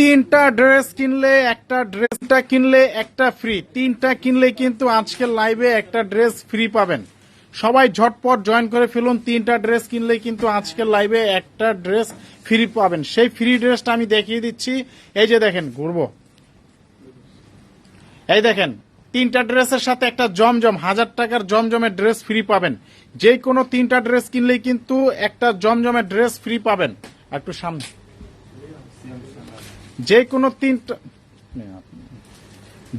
তিনটা ড্রেস কিনলে, একটা ড্রেসটা কিনলে, একটা ফ্রি তিনটা কিনলে কিন্তু আজকের লাইভে একটা ড্রেস ফ্রি পাবেন। সবাই ঝটপট জয়েন করে ফেলুন, তিনটা ড্রেস কিনলে কিন্তু আজকের লাইভে একটা ড্রেস ফ্রি পাবেন। সেই ফ্রি ড্রেসটা আমি দেখিয়ে দিচ্ছি। এই যে দেখেন, ঘুরবো। এই দেখেন, তিনটা ড্রেসের সাথে একটা জমজম, হাজার টাকার জমজমের ড্রেস ফ্রি পাবেন। যে কোনো তিনটা ড্রেস কিনলেই কিন্তু একটা জমজমের ড্রেস ফ্রি পাবেন। একটু সামনে। যে কোনো তিনটা,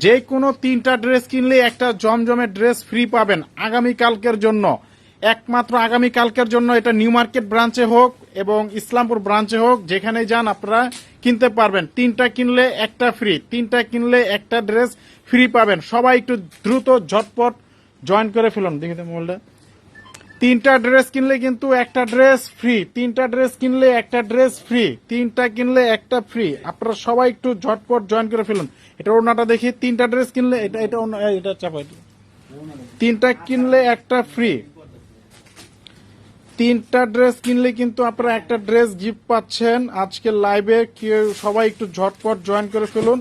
যে কোনো তিনটা ড্রেস কিনলে একটা জমজমের ড্রেস ফ্রি পাবেন আগামী কালকের জন্য। একমাত্র আগামী কালকের জন্য এটা নিউ মার্কেট ব্রাঞ্চে হোক এবং ইসলামপুর ব্রাঞ্চে হোক যেখানে যান আপনারা কিনতে পারবেন। তিনটা কিনলে একটা ফ্রি, তিনটা কিনলে একটা ড্রেস ফ্রি পাবেন। সবাই একটু দ্রুত, ঝটপট জয়েন করে ফেলুন। দেখি মোবাইলটা। তিনটা ড্রেস কিনলে কিন্তু একটা ড্রেস ফ্রি তিনটা ড্রেস কিনলে একটা ড্রেস ফ্রি তিনটা কিনলে একটা ফ্রি আপনারা সবাই একটু ঝটপট জয়েন করে ফেলুন। এটা ওনাটা দেখি, তিনটা ড্রেস কিনলে এটা এটা এটা চাপা, এটা। তিনটা কিনলে একটা ফ্রি তিনটা ড্রেস কিনলে কিন্তু আপনারা একটা ড্রেস গিফট পাচ্ছেন। আজকে লাইভে কেউ সবাই একটু ঝটপট জয়েন করে ফেলুন।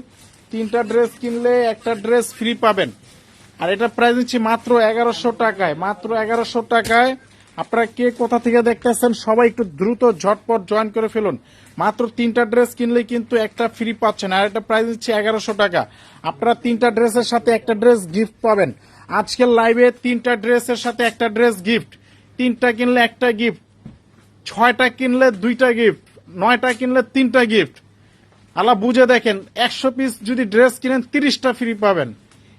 তিনটা ড্রেস কিনলে একটা ড্রেস ফ্রি পাবেন। আর এটা প্রাইস দিচ্ছি মাত্র এগারোশো টাকায়, মাত্র এগারোশো টাকায়। আপনারা কে কোথা থেকে দেখতেছেন, সবাই একটু দ্রুত ঝটপট জয়েন করে ফেলুন। মাত্র তিনটা ড্রেস কিনলে কিন্তু একটা ফ্রি পাচ্ছেন, আর এটা প্রাইস দিচ্ছি এগারোশো টাকা। আপনারা তিনটা ড্রেসের সাথে একটা ড্রেস গিফট পাবেন। আজকের লাইভে তিনটা ড্রেসের সাথে একটা ড্রেস গিফট তিনটা কিনলে একটা গিফট ছয়টা কিনলে দুইটা গিফট নয়টা কিনলে তিনটা গিফট আল্লাহ বুঝে দেখেন, একশো পিস যদি ড্রেস কিনেন, তিরিশটা ফ্রি পাবেন।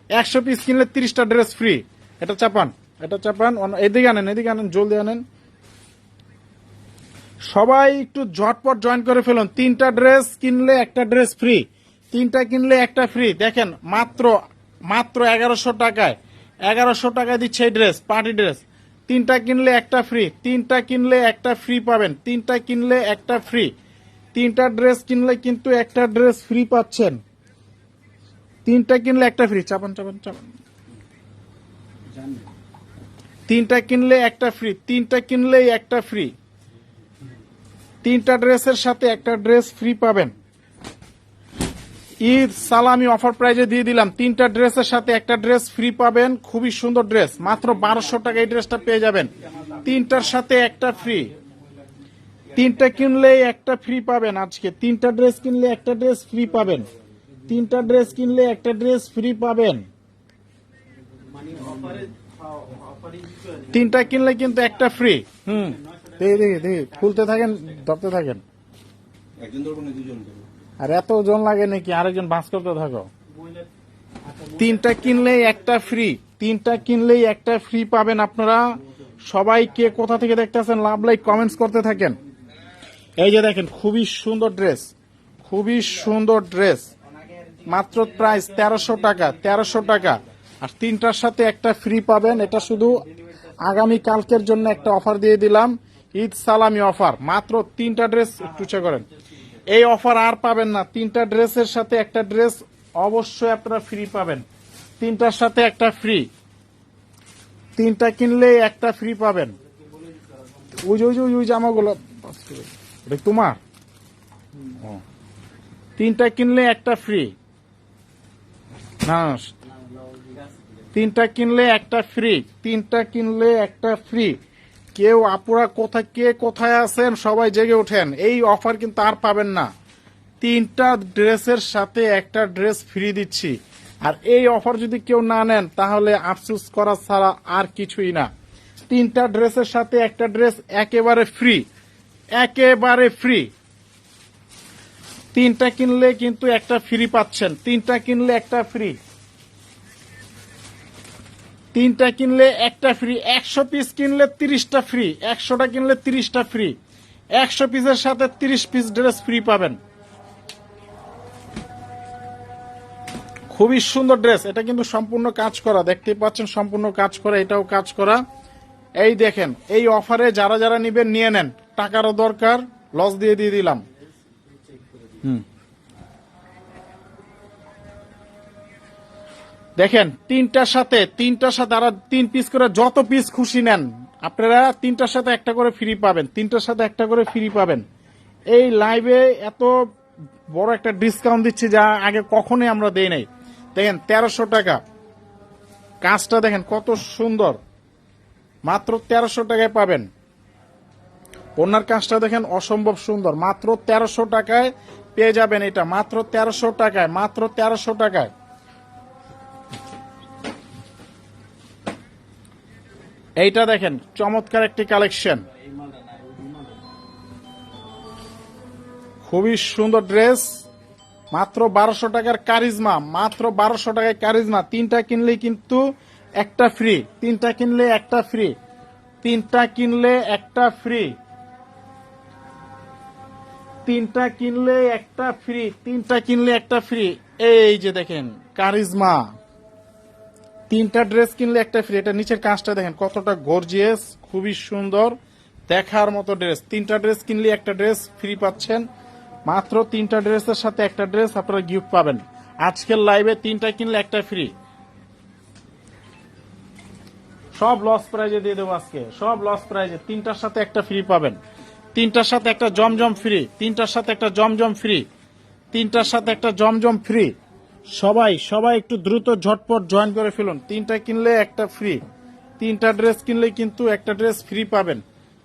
একশো পিস কিনলে তিরিশটা ড্রেস ফ্রি এটা চাপান এটা চাপান এদিকে আনেন এদিকে আনেন, জলদি আনেন। সবাই একটু ঝটপট জয়েন করে ফেলুন। তিনটা ড্রেস কিনলে একটা ড্রেস ফ্রি তিনটা কিনলে একটা ফ্রি দেখেন, মাত্র মাত্র এগারোশো টাকায় এগারোশো টাকায় দিচ্ছে এই ড্রেস পার্টি ড্রেস তিনটা কিনলে একটা ফ্রি তিনটা কিনলে একটা ফ্রি পাবেন, তিনটা কিনলে একটা ফ্রি তিনটা ড্রেস কিনলে কিন্তু একটা ড্রেস ফ্রি পাচ্ছেন। তিনটা কিনলে একটা ফ্রি চাপান চাপান চাপান। তিনটা কিনলে একটা ফ্রি তিনটা কিনলেই একটা ফ্রি তিনটা ড্রেসের সাথে একটা ড্রেস ফ্রি পাবেন। ঈদ, সালামি অফার প্রাইজে দিয়ে দিলাম। তিনটা ড্রেসের সাথে একটা ড্রেস ফ্রি পাবেন। খুবই সুন্দর ড্রেস। মাত্র বারোশো টাকা এই ড্রেসটা পেয়ে যাবেন। তিনটার সাথে একটা ফ্রি তিনটা কিনলে একটা ফ্রি পাবেন আজকে। তিনটা ড্রেস কিনলে একটা ড্রেস ফ্রি পাবেন। তিনটা ড্রেস কিনলে একটা ড্রেস ফ্রি পাবেন। তিনটা কিনলে কিন্তু একটা ফ্রি। হুম। দেখি দেখি দেখি খুলতে থাকেন ধরতে থাকেন। আর এত ওজন লাগে নাকি আরেকজন বাস করতে থাকো? তিনটা কিনলেই একটা ফ্রি। তিনটা কিনলেই একটা ফ্রি পাবেন আপনারা। সবাই কে কোথা থেকে দেখতেছেন লাভ লাইক কমেন্টস করতে থাকেন। এই যে দেখেন খুবই সুন্দর ড্রেস। খুবই সুন্দর ড্রেস। মাত্র প্রাইস তেরোশো টাকা তেরোশো টাকা। আর তিনটার সাথে একটা ফ্রি পাবেন, এটা শুধু আগামী কালকের জন্য একটা অফার দিয়ে দিলাম। ঈদ সালামি অফার মাত্র তিনটা ড্রেস একটু করেন। এই অফার আর পাবেন না, তিনটা ড্রেসের সাথে একটা ড্রেস অবশ্যই আপনারা ফ্রি পাবেন। তিনটার সাথে একটা ফ্রি তিনটা কিনলে একটা ফ্রি পাবেন। ওই ওই ওই জামাগুলো তোমার। তিনটা কিনলে একটা ফ্রি না তিনটা কিনলে একটা ফ্রি তিনটা কিনলে একটা ফ্রি কেউ আপুরা কোথায় কে কোথায় আছেন সবাই জেগে ওঠেন। এই অফার কিন্তু আর পাবেন না। তিনটা ড্রেসের সাথে একটা ড্রেস ফ্রি দিচ্ছি। আর এই অফার যদি কেউ না নেন, তাহলে আফসুস করা ছাড়া আর কিছুই না। তিনটা ড্রেসের সাথে একটা ড্রেস একেবারে ফ্রি একেবারে ফ্রি তিনটা কিনলে কিন্তু একটা ফ্রি পাচ্ছেন। তিনটা কিনলে একটা ফ্রি তিনটা কিনলে একটা ফ্রি একশো পিস কিনলে তিরিশটা ফ্রি একশোটা কিনলে তিরিশটা ফ্রি একশো পিসের সাথে তিরিশ পিস ড্রেস ফ্রি পাবেন। খুবই সুন্দর ড্রেস এটা কিন্তু সম্পূর্ণ কাজ করা। দেখতেই পাচ্ছেন সম্পূর্ণ কাজ করা, এটাও কাজ করা। এই দেখেন, এই অফারে যারা যারা নিবেন, নিয়ে নেন। টাকারও দরকার লস দিয়ে দিয়ে দিলাম। দেখেন, তিনটার সাথে তিনটার সাথে আর তিন পিস করে যত পিস খুশি নেন, আপনারা তিনটার সাথে একটা করে ফ্রি পাবেন, তিনটার সাথে একটা করে ফ্রি পাবেন। এই লাইভে এত বড় একটা ডিসকাউন্ট দিচ্ছি যা আগে কখনোই আমরা দেই নাই। দেখেন, তেরোশো টাকা। কাজটা দেখেন, কত সুন্দর। মাত্র তেরোশো টাকায় পাবেন। ওনার কাজটা দেখেন অসম্ভব সুন্দর। মাত্র তেরোশো টাকায় পেয়ে যাবেন এটা। মাত্র তেরোশো টাকায়, মাত্র তেরোশো টাকায়। এইটা দেখেন, চমৎকার একটি কালেকশন। খুবই সুন্দর ড্রেস, মাত্র বারোশো টাকার কারিজমা, মাত্র বারোশো টাকায় কারিজমা। তিনটা কিনলে কিন্তু একটা ফ্রি তিনটা কিনলে একটা ফ্রি তিনটা কিনলে একটা ফ্রি তিনটা কিনলে একটা ফ্রি তিনটা কিনলে একটা ফ্রি এই যে দেখেন, কারিজমা। তিনটা ড্রেস কিনলে একটা ফ্রি এটা নিচের কাজটা দেখেন, কতটা গর্জিয়াস খুবই সুন্দর, দেখার মতো ড্রেস তিনটা ড্রেস কিনলে একটা ড্রেস ফ্রি পাচ্ছেন। মাত্র তিনটা ড্রেসের সাথে একটা ড্রেস আপনারা গিফট পাবেন। আজকের লাইভে তিনটা কিনলে একটা ফ্রি সব লস প্রাইজে দিয়ে দেবো আজকে। সব লস প্রাইজে তিনটার সাথে একটা ফ্রি পাবেন। তিনটার সাথে একটা জমজম ফ্রি তিনটার সাথে একটা জমজম ফ্রি তিনটার সাথে একটা জমজম ফ্রি সবাই সবাই একটু দ্রুত ঝটপট জয়েন করে ফেলুন। তিনটা কিনলে একটা ফ্রি তিনটা ড্রেস কিনলে কিন্তু একটা ড্রেস ফ্রি পাবেন।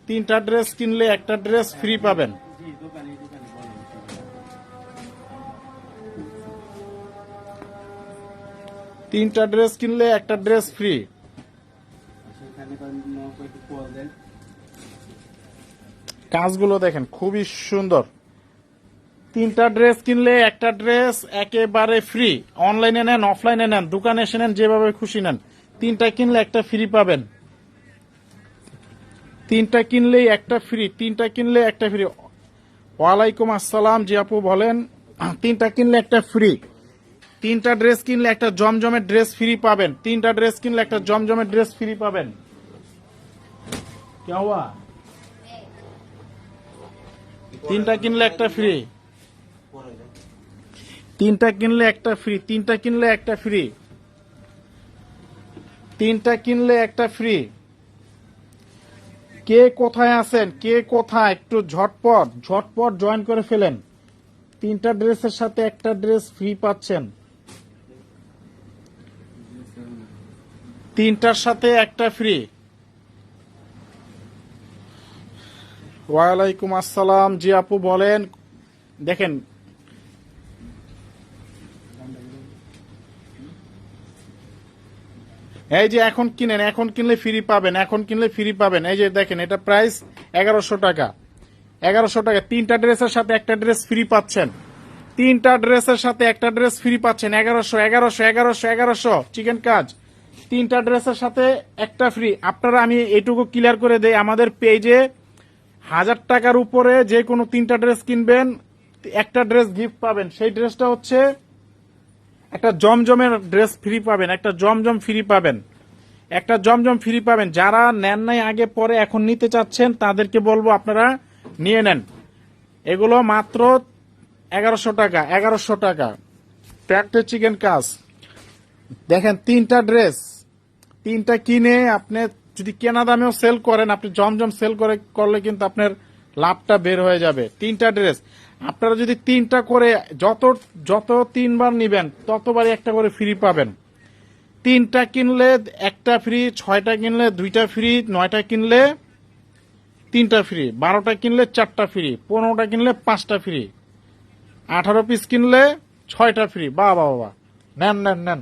তিনটা ড্রেস কিনলে একটা ড্রেস ফ্রি পাবেন। তিনটা ড্রেস কিনলে একটা ড্রেস ফ্রি কাজগুলো দেখেন, খুবই সুন্দর। তিনটা ড্রেস কিনলে, একটা ড্রেস একেবারে ফ্রি অনলাইনে নেন অফলাইনে নেন, দোকানে এসে নেন, যেভাবে খুশি নেন। তিনটা কিনলে একটা ফ্রি পাবেন। তিনটা কিনলেই একটা ফ্রি তিনটা কিনলে একটা ফ্রি ওয়ালাইকুম আসসালাম, জি আপু বলেন, তিনটা কিনলে একটা ফ্রি তিনটা ড্রেস কিনলে একটা জমজমের ড্রেস ফ্রি পাবেন। তিনটা ড্রেস কিনলে একটা জমজমের ড্রেস ফ্রি পাবেন। কেওয়া তিনটা কিনলে একটা ফ্রি তিনটা কিনলে একটা ফ্রি তিনটা কিনলে একটা ফ্রি তিনটা কিনলে একটা ফ্রি কে কোথায় আছেন? কে কোথায়? একটু ঝটপট ঝটপট জয়েন করে ফেলেন। তিনটা ড্রেসের সাথে একটা ড্রেস ফ্রি পাচ্ছেন। তিনটার সাথে একটা ফ্রি ওয়ালাইকুম আসসালাম। জি আপু, বলেন। দেখেন। এই যে এখন কিনেন, এখন কিনলে ফ্রি পাবেন, এখন কিনলে ফ্রি পাবেন। এই যে দেখেন, এটা প্রাইস এগারোশো টাকা। এগারোশো টাকা। তিনটা ড্রেসের সাথে একটা ড্রেস ফ্রি পাচ্ছেন। তিনটা ড্রেসের সাথে একটা ড্রেস ফ্রি পাচ্ছেন। এগারোশো এগারোশো এগারোশো এগারোশো। চিকেন কাজ। তিনটা ড্রেসের সাথে একটা ফ্রি। আপনারা, আমি এইটুকু ক্লিয়ার করে দেই, আমাদের পেজে হাজার টাকার উপরে যে কোনো তিনটা ড্রেস কিনবেন, একটা ড্রেস গিফট পাবেন। সেই ড্রেসটা হচ্ছে একটা জমজমের ড্রেস ফ্রি পাবেন, একটা জমজম ফ্রি পাবেন। একটা জমজম ফ্রি পাবেন। যারা নেন নাই আগে, পরে এখন নিতে চাচ্ছেন, তাদেরকে বলব আপনারা নিয়ে নেন। এগুলো মাত্র এগারোশো টাকা এগারোশো টাকা। প্যাকটে চিকেন কাজ। দেখেন, তিনটা ড্রেস, তিনটা কিনে আপনি যদি কেনা দামেও সেল করেন, আপনি জমজম সেল করে করলে কিন্তু আপনার লাভটা বের হয়ে যাবে। তিনটা ড্রেস আপনারা যদি তিনটা করে যত যত তিনবার নিবেন, ততবারই একটা করে ফ্রি পাবেন। তিনটা কিনলে একটা ফ্রি ছয়টা কিনলে দুইটা ফ্রি নয়টা কিনলে তিনটা ফ্রি বারোটা কিনলে চারটা ফ্রি পনেরোটা কিনলে পাঁচটা ফ্রি আঠারো পিস কিনলে ছয়টা ফ্রি বা বাবা নেন নেন নেন।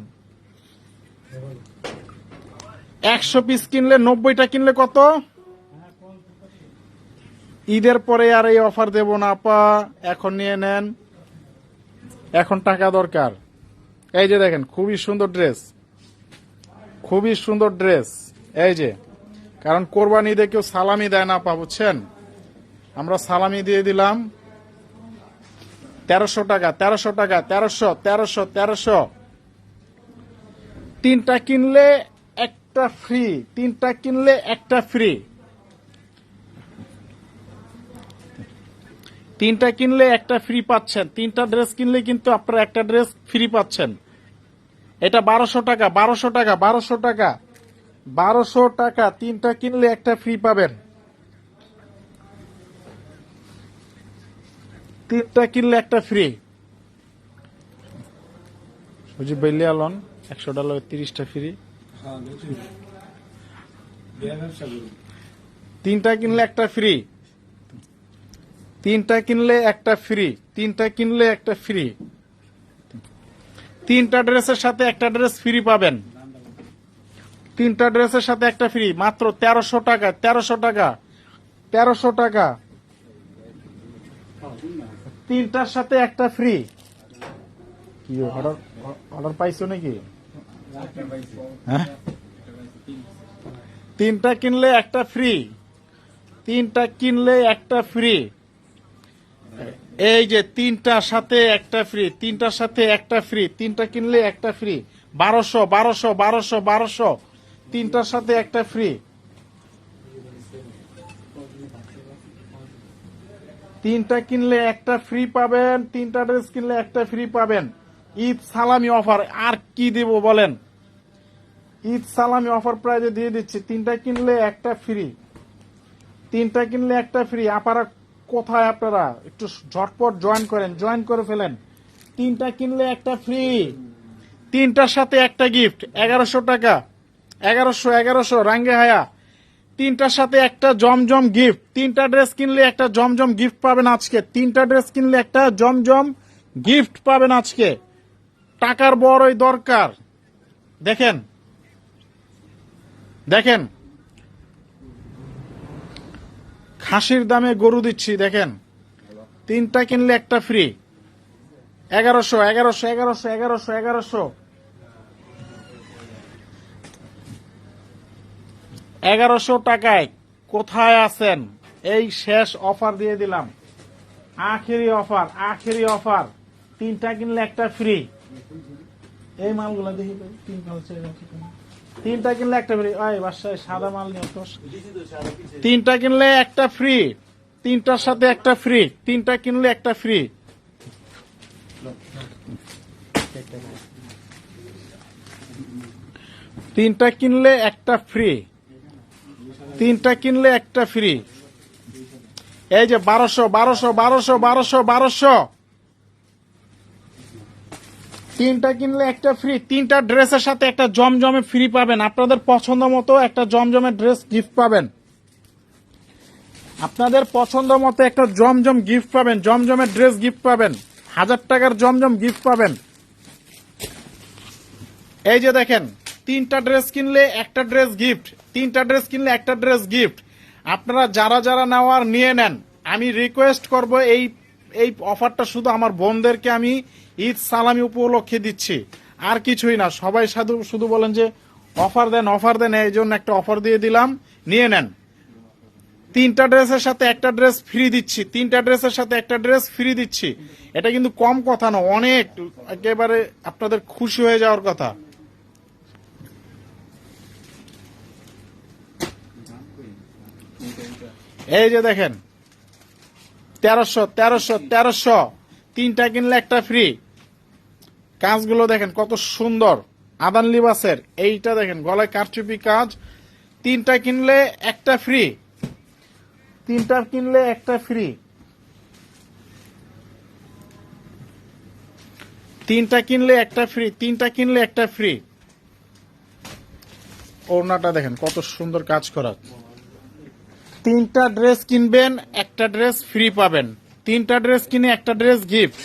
একশো পিস কিনলে নব্বইটা কিনলে কত? ঈদের পরে আর এই অফার দেব না, আপা। এখন নিয়ে নেন। এখন টাকা দরকার। এই যে দেখেন, খুবই সুন্দর ড্রেস খুবই সুন্দর ড্রেস এই যে, কারণ কোরবানি ঈদে কেউ সালামি দেয় না, আপা, বুঝছেন? আমরা সালামি দিয়ে দিলাম। তেরোশো টাকা তেরোশো টাকা, তেরোশো তেরোশো তেরোশো। তিনটা কিনলে একটা ফ্রি তিনটা কিনলে একটা ফ্রি তিনটা কিনলে একটা ফ্রি পাচ্ছেন। তিনটা ড্রেস কিনলে কিন্তু আপনারা একটা ড্রেস ফ্রি পাচ্ছেন। এটা বারোশো টাকা বারোশো টাকা বারোশো টাকা বারোশো টাকা, তিনটা কিনলে একটা ফ্রি পাবেন। তিনটা কিনলে একটা ফ্রি বুঝি বেলিয়ালন একশো ডলার তিরিশটা ফ্রি হ্যাঁ তিনটা কিনলে একটা ফ্রি তিনটা কিনলে একটা ফ্রি তিনটা কিনলে একটা ফ্রি তিনটা ড্রেসের সাথে একটা ড্রেস ফ্রি পাবেন। তিনটা ড্রেসের সাথে একটা ফ্রি মাত্র তেরোশো টাকা তেরোশো টাকা তেরোশো টাকা। তিনটার সাথে একটা ফ্রি কি, অর্ডার অর্ডার পাইছো নাকি? হ্যাঁ? তিনটা কিনলে একটা ফ্রি তিনটা কিনলে একটা ফ্রি এই যে তিনটার সাথে একটা ফ্রি তিনটার সাথে একটা ফ্রি তিনটা কিনলে একটা ফ্রি বারোশো বারোশো বারোশো বারোশো। তিনটার সাথে একটা ফ্রি তিনটা কিনলে একটা ফ্রি পাবেন, তিনটা ড্রেস কিনলে একটা ফ্রি পাবেন। ঈদ সালামি অফার আর কি দেব বলেন? ঈদ সালামি অফার প্রাইজে দিয়ে দিচ্ছি, তিনটা কিনলে একটা ফ্রি। তিনটা কিনলে একটা ফ্রি। আপারা কোথায় আপনারা? একটু ঝটপট জয়েন করেন জয়েন করে ফেলেন। তিনটা কিনলে একটা ফ্রি। তিনটার সাথে একটা গিফট এগারোশো টাকা। এগারোশো এগারোশো, রাঙ্গে হায়া। তিনটার সাথে একটা জমজম গিফট তিনটা ড্রেস কিনলে একটা জমজম গিফট পাবেন আজকে। তিনটা ড্রেস কিনলে একটা জমজম গিফট পাবেন আজকে। টাকার বড়ই দরকার। দেখেন। দেখেন। খাসির দামে গরু দিচ্ছি, দেখেন। তিনটা কিনলে একটা ফ্রি এগারোশো এগারোশো এগারোশো এগারোশো এগারোশো। এগারোশো টাকায় কোথায় আছেন? এই শেষ অফার দিয়ে দিলাম। আখেরি অফার আখেরি অফার তিনটা কিনলে একটা ফ্রি এই মালগুলো দেখি তো, তিন কালার চাই রাখি কেন? তিনটা কিনলে একটা ফ্রি ওই বাসায় সাদা মাল নিয়ে তো তিনটা কিনলে একটা ফ্রি তিনটার সাথে একটা ফ্রি তিনটা কিনলে একটা ফ্রি তিনটা কিনলে একটা ফ্রি তিনটা কিনলে একটা ফ্রি এই যে বারোশো বারোশো বারোশো বারোশো বারোশো। তিনটা কিনলে একটা ফ্রি তিনটা ড্রেসের সাথে একটা জমজমে ফ্রি পাবেন। আপনাদের পছন্দ মতো একটা জমজমের ড্রেস গিফট পাবেন। আপনাদের পছন্দ মতো একটা জমজম গিফট পাবেন জমজমের ড্রেস গিফট পাবেন। হাজার টাকার জমজম গিফট পাবেন। এই যে দেখেন, তিনটা ড্রেস কিনলে একটা ড্রেস গিফট তিনটা ড্রেস কিনলে একটা ড্রেস গিফট আপনারা যারা যারা নেওয়ার নিয়ে নেন, আমি রিকোয়েস্ট করব এই এই অফারটা শুধু আমার বোনদেরকে আমি ঈদ সালামি উপলক্ষে দিচ্ছি। আর কিছুই না, সবাই সাধু শুধু বলেন যে অফার দেন অফার দেন, এই জন্য একটা অফার দিয়ে দিলাম, নিয়ে নেন। তিনটা ড্রেসের সাথে একটা ড্রেস ফ্রি দিচ্ছি, তিনটা ড্রেসের সাথে একটা ড্রেস ফ্রি দিচ্ছি। এটা কিন্তু কম কথা না, অনেক, একেবারে আপনাদের খুশি হয়ে যাওয়ার কথা। এই যে দেখেন, তেরোশো তেরোশো তেরোশো, তিনটা কিনলে একটা ফ্রি কাজগুলো দেখেন কত সুন্দর। আদান লিবাসের এইটা দেখেন, গলায় কারচুপি কাজ। তিনটা কিনলে একটা ফ্রি তিনটা কিনলে একটা ফ্রি তিনটা কিনলে একটা ফ্রি তিনটা কিনলে একটা ফ্রি ওড়নাটা দেখেন, কত সুন্দর কাজ করা। তিনটা ড্রেস কিনবেন, একটা ড্রেস ফ্রি পাবেন। তিনটা ড্রেস কিনে একটা ড্রেস গিফট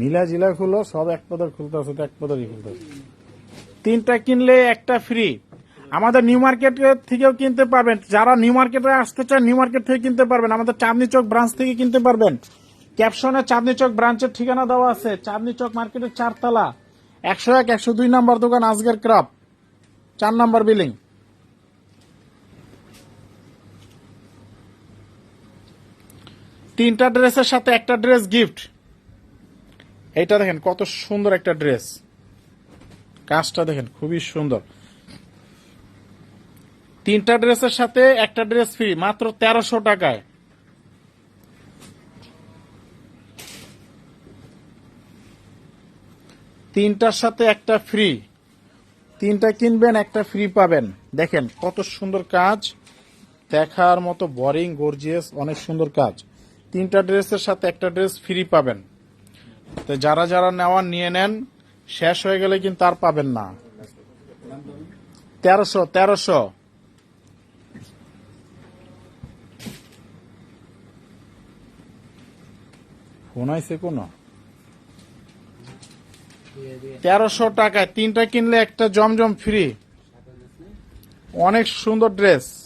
মিলা জিলা খুলো, সব এক পদার খুলতে আছে এক পদারই খুলতে আছে তিনটা কিনলে একটা ফ্রি আমাদের নিউ মার্কেট থেকেও কিনতে পারবেন। যারা নিউ মার্কেটে আসতে চান নিউ মার্কেট থেকে কিনতে পারবেন। আমাদের চাঁদনি চক ব্রাঞ্চ থেকে কিনতে পারবেন। ক্যাপশনে চাঁদনি চক ব্রাঞ্চের ঠিকানা দেওয়া আছে। চাঁদনি চক মার্কেটের চারতলা। একশো এক, একশো দুই নম্বর দোকান, আজগের ক্রাফট। চার নম্বর বিল্ডিং। তিনটা ড্রেসের সাথে একটা ড্রেস গিফট এইটা দেখেন কত সুন্দর একটা ড্রেস। কাজটা দেখেন খুবই সুন্দর। তিনটা ড্রেসের সাথে একটা ড্রেস ফ্রি, মাত্র তেরোশো টাকায়। তিনটার সাথে একটা ফ্রি। তিনটা কিনবেন, একটা ফ্রি পাবেন। দেখেন কত সুন্দর কাজ। দেখার মতো বোরিং গর্জিয়াস অনেক সুন্দর কাজ। তিনটা ড্রেসের সাথে একটা ড্রেস ফ্রি পাবেন। তো যারা যারা নেওয়ার নিয়ে নেন, শেষ হয়ে গেলে কিন্তু আর পাবেন না। তেরোশো তেরোশো। ফোন তেরোশো টাকায় তিনটা কিনলে একটা জমজম ফ্রি। অনেক সুন্দর ড্রেস।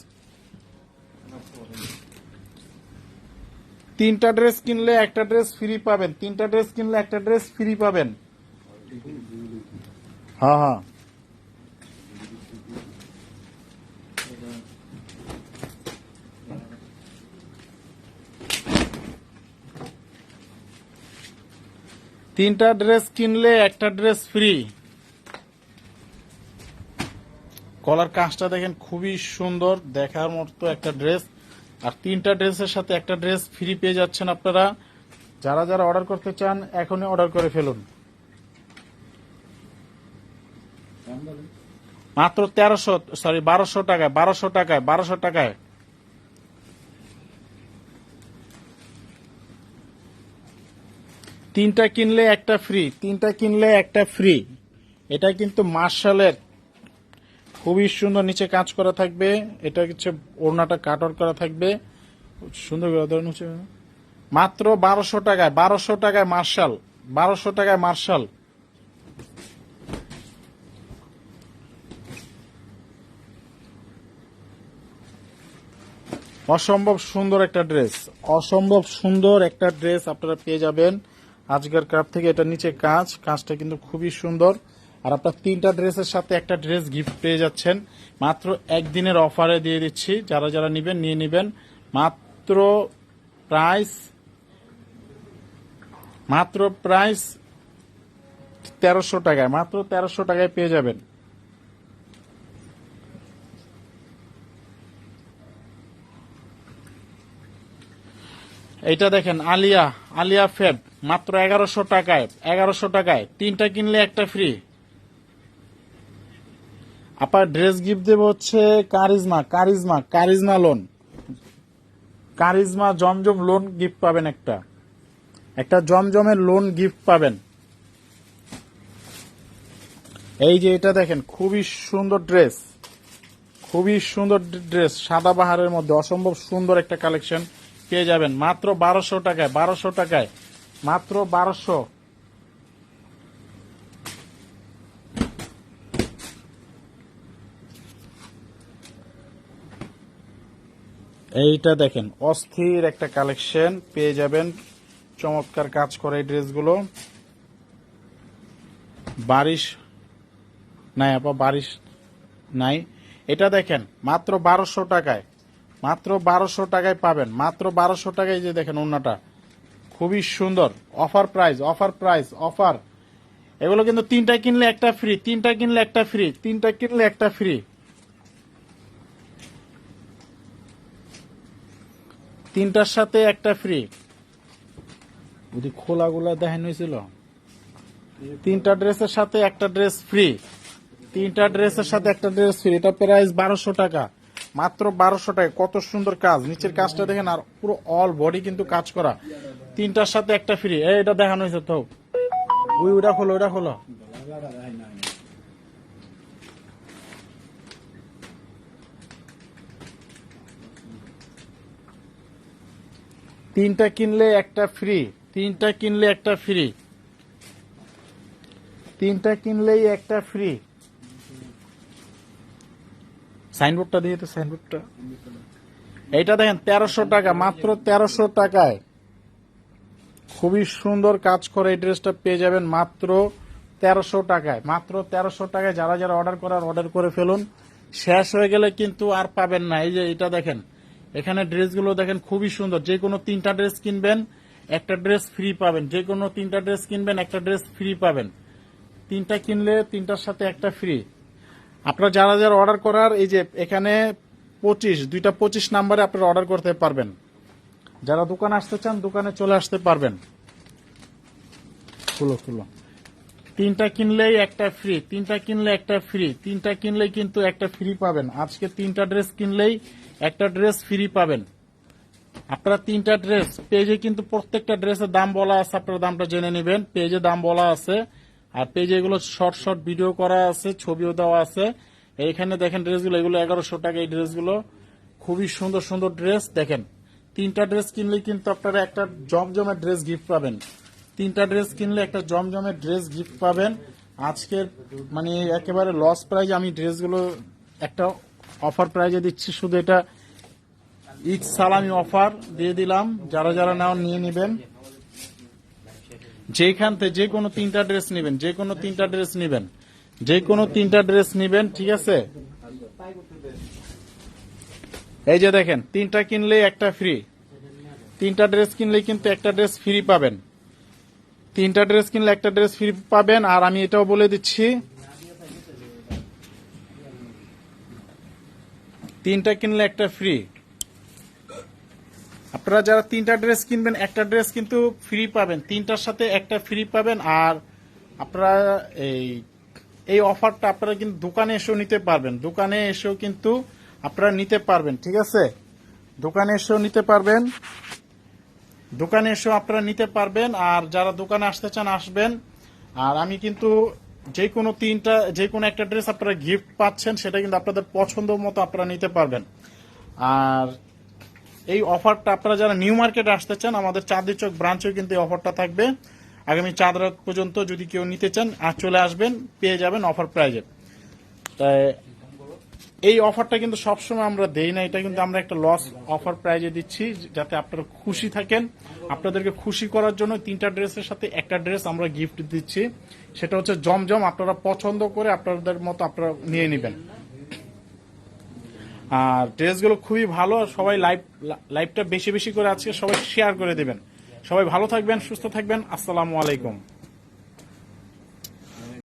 তিনটা ড্রেস কিনলে একটা ড্রেস ফ্রি পাবেন তিনটা ড্রেস কিনলে একটা ড্রেস ফ্রি পাবেন। হ্যাঁ হ্যাঁ। তিনটা ড্রেস কিনলে একটা ড্রেস ফ্রি। কলার কাজটা দেখেন খুবই সুন্দর দেখার মতো একটা ড্রেস। আর তিনটা ড্রেসের সাথে একটা ড্রেস ফ্রি পেয়ে যাচ্ছেন আপনারা। যারা যারা অর্ডার করতে চান, এখনই অর্ডার করে ফেলুন। মাত্র তেরোশো সরি বারোশো টাকায় বারোশো টাকায় বারোশো টাকায়। তিনটা কিনলে একটা ফ্রি তিনটা কিনলে একটা ফ্রি এটা কিন্তু মার্শালের খুবই সুন্দর নিচে কাজ করা থাকবে। এটা হচ্ছে ওড়নাটা কাটর করা থাকবে। সুন্দর হচ্ছে। মাত্র বারোশো টাকায় বারোশো টাকায় মার্শাল, বারোশো টাকায় মার্শাল। অসম্ভব সুন্দর একটা ড্রেস, অসম্ভব সুন্দর একটা ড্রেস আপনারা পেয়ে যাবেন। আজকের ক্রাফ থেকে এটা নিচে কাজ কাজটা কিন্তু খুবই সুন্দর। আর আপনার তিনটা ড্রেসের সাথে একটা ড্রেস গিফট পেয়ে যাচ্ছেন। মাত্র একদিনের অফারে দিয়ে দিচ্ছি। যারা যারা নেবেন, নিয়ে নেবেন। মাত্র প্রাইস মাত্র প্রাইস তেরোশো টাকায়, মাত্র তেরোশো টাকায় পেয়ে যাবেন। এইটা দেখেন, আলিয়া আলিয়া ফেব মাত্র এগারোশো টাকায় এগারোশো টাকায়। তিনটা কিনলে একটা ফ্রি আপার ড্রেস গিফট দেবো হচ্ছে charisma charisma charisma loan charisma জমজম লোন গিফট পাবেন একটা। একটা জমজমের লোন গিফট পাবেন। এই যে এটা দেখেন, খুবই সুন্দর ড্রেস খুবই সুন্দর ড্রেস সাদা বাহারের মধ্যে, অসম্ভব সুন্দর একটা কালেকশন পেয়ে যাবেন মাত্র বারোশো টাকায় বারোশো টাকায়। মাত্র বারোশো। এইটা দেখেন, অস্থির একটা কালেকশন, পেয়ে যাবেন। চমৎকার কাজ করে এই ড্রেসগুলো। বারিশ নাই আপা, বারিশ নাই। এটা দেখেন, মাত্র বারোশো টাকায়, মাত্র বারোশো টাকায় পাবেন। মাত্র বারোশো টাকায় যে দেখেন অন্যটা খুবই সুন্দর, offer price offer price, offer. এগুলো কিন্তু তিনটা কিনলে একটা ফ্রি তিনটা কিনলে একটা ফ্রি তিনটা কিনলে একটা ফ্রি তিনটার সাথে একটা ফ্রি যদি খোলাগুলা দেখানো হয়েছিল। তিনটা ড্রেসের সাথে একটা ড্রেস ফ্রি তিনটা ড্রেসের সাথে একটা ড্রেস ফ্রি এটা প্রাইস বারোশো টাকা। মাত্র বারোশো টাকা। কত সুন্দর কাজ। নিচের কাজটা দেখেন আর পুরো অল বডি কিন্তু কাজ করা। তিনটার সাথে একটা ফ্রি এটা দেখানো হয়েছে, তো। ওই ওটা খোলো ওটা খোলো। তিনটা কিনলে একটা ফ্রি তিনটা কিনলে একটা ফ্রি তিনটা কিনলেই একটা ফ্রি সাইনবোর্ডটা দিয়ে তো সাইনবোর্ডটা এইটা দেখেন, তেরোশো টাকা, মাত্র তেরোশো টাকায়। খুবই সুন্দর কাজ করে এই ড্রেসটা পেয়ে যাবেন মাত্র তেরোশো টাকায়। মাত্র তেরোশো টাকায় যারা যারা অর্ডার করার অর্ডার করে ফেলুন। শেষ হয়ে গেলে কিন্তু আর পাবেন না। এই যে এটা দেখেন এখানে ড্রেসগুলো দেখেন খুবই সুন্দর। যে কোনো তিনটা ড্রেস কিনবেন, একটা ড্রেস ফ্রি পাবেন। যে কোনো তিনটা ড্রেস কিনবেন, একটা ড্রেস ফ্রি পাবেন। তিনটা কিনলে তিনটার সাথে একটা ফ্রি আপনারা যারা যারা অর্ডার করার, এই যে এখানে পঁচিশ, দুইটা পঁচিশ নাম্বারে আপনারা অর্ডার করতে পারবেন। যারা দোকানে আসতে চান, দোকানে চলে আসতে পারবেন। খুলো খুলো। তিনটা কিনলেই একটা ফ্রি তিনটা কিনলে একটা ফ্রি তিনটা কিনলেই কিন্তু একটা ফ্রি পাবেন। আজকে তিনটা ড্রেস কিনলেই একটা ড্রেস ফ্রি পাবেন। আপনারা তিনটা ড্রেস পেজে কিন্তু প্রত্যেকটা ড্রেসের দাম বলা আছে, আপনারা দামটা জেনে নেবেন। পেজে দাম বলা আছে, আর পেজে এগুলো শর্ট শর্ট ভিডিও করা আছে, ছবিও দেওয়া আছে। এইখানে দেখেন ড্রেসগুলো এগুলো এগারোশো টাকা এই ড্রেসগুলো খুবই সুন্দর সুন্দর ড্রেস দেখেন। তিনটা ড্রেস কিনলে কিন্তু আপনারা একটা জমজমের ড্রেস গিফট পাবেন। তিনটা ড্রেস কিনলে একটা জমজমের ড্রেস গিফট পাবেন। আজকের মানে একেবারে লস প্রাইজ আমি ড্রেসগুলো একটা অফার প্রাইজে দিচ্ছি, শুধু এটা ঈদ সালামি অফার দিয়ে দিলাম। যারা যারা নাও নিয়ে নেবেন যেখান থেকে যে কোনো তিনটা ড্রেস নেবেন, যে কোনো তিনটা ড্রেস নেবেন, যে কোনো তিনটা ড্রেস নেবেন, ঠিক আছে? এই যে দেখেন, তিনটা কিনলে একটা ফ্রি তিনটা ড্রেস কিনলে কিন্তু একটা ড্রেস ফ্রি পাবেন। তিনটা ড্রেস কিনলে একটা ড্রেস ফ্রি পাবেন, আর আমি এটাও বলে দিচ্ছি তিনটা কিনলে একটা ফ্রি আপনারা যারা তিনটা ড্রেস কিনবেন, একটা ড্রেস কিন্তু ফ্রি পাবেন। তিনটার সাথে একটা ফ্রি পাবেন আর আপনারা এই এই অফারটা আপনারা কিন্তু দোকানে এসেও নিতে পারবেন। দোকানে এসেও কিন্তু আপনারা নিতে পারবেন, ঠিক আছে? দোকানে এসেও নিতে পারবেন। দোকানে এসেও আপনারা নিতে পারবেন আর যারা দোকানে আসতে চান আসবেন। আর আমি কিন্তু যে কোনো তিনটা যে কোনো একটা ড্রেস আপনারা গিফট পাচ্ছেন, সেটা কিন্তু আপনাদের পছন্দ মতো আপনারা নিতে পারবেন। আর এই অফারটা আপনারা যারা নিউ মার্কেটে আসতে চান, আমাদের চাঁদনি চক ব্রাঞ্চেও কিন্তু এই অফারটা থাকবে। আগামী চাঁদ রাত পর্যন্ত যদি কেউ নিতে চান আর চলে আসবেন, পেয়ে যাবেন অফার প্রাইজে তাই এই অফারটা কিন্তু সবসময় আমরা দেই না, এটা কিন্তু আমরা একটা লস অফার প্রাইজে দিচ্ছি, যাতে আপনারা খুশি থাকেন। আপনাদেরকে খুশি করার জন্য তিনটা ড্রেসের সাথে একটা ড্রেস আমরা গিফট দিচ্ছি। সেটা হচ্ছে জমজম, আপনারা পছন্দ করে আপনাদের মতো আপনারা নিয়ে নেবেন। আর ড্রেসগুলো খুবই ভালো সবাই লাইভ লাইভটা বেশি বেশি করে আজকে সবাই শেয়ার করে দেবেন। সবাই ভালো থাকবেন, সুস্থ থাকবেন, আসসালামু আলাইকুম।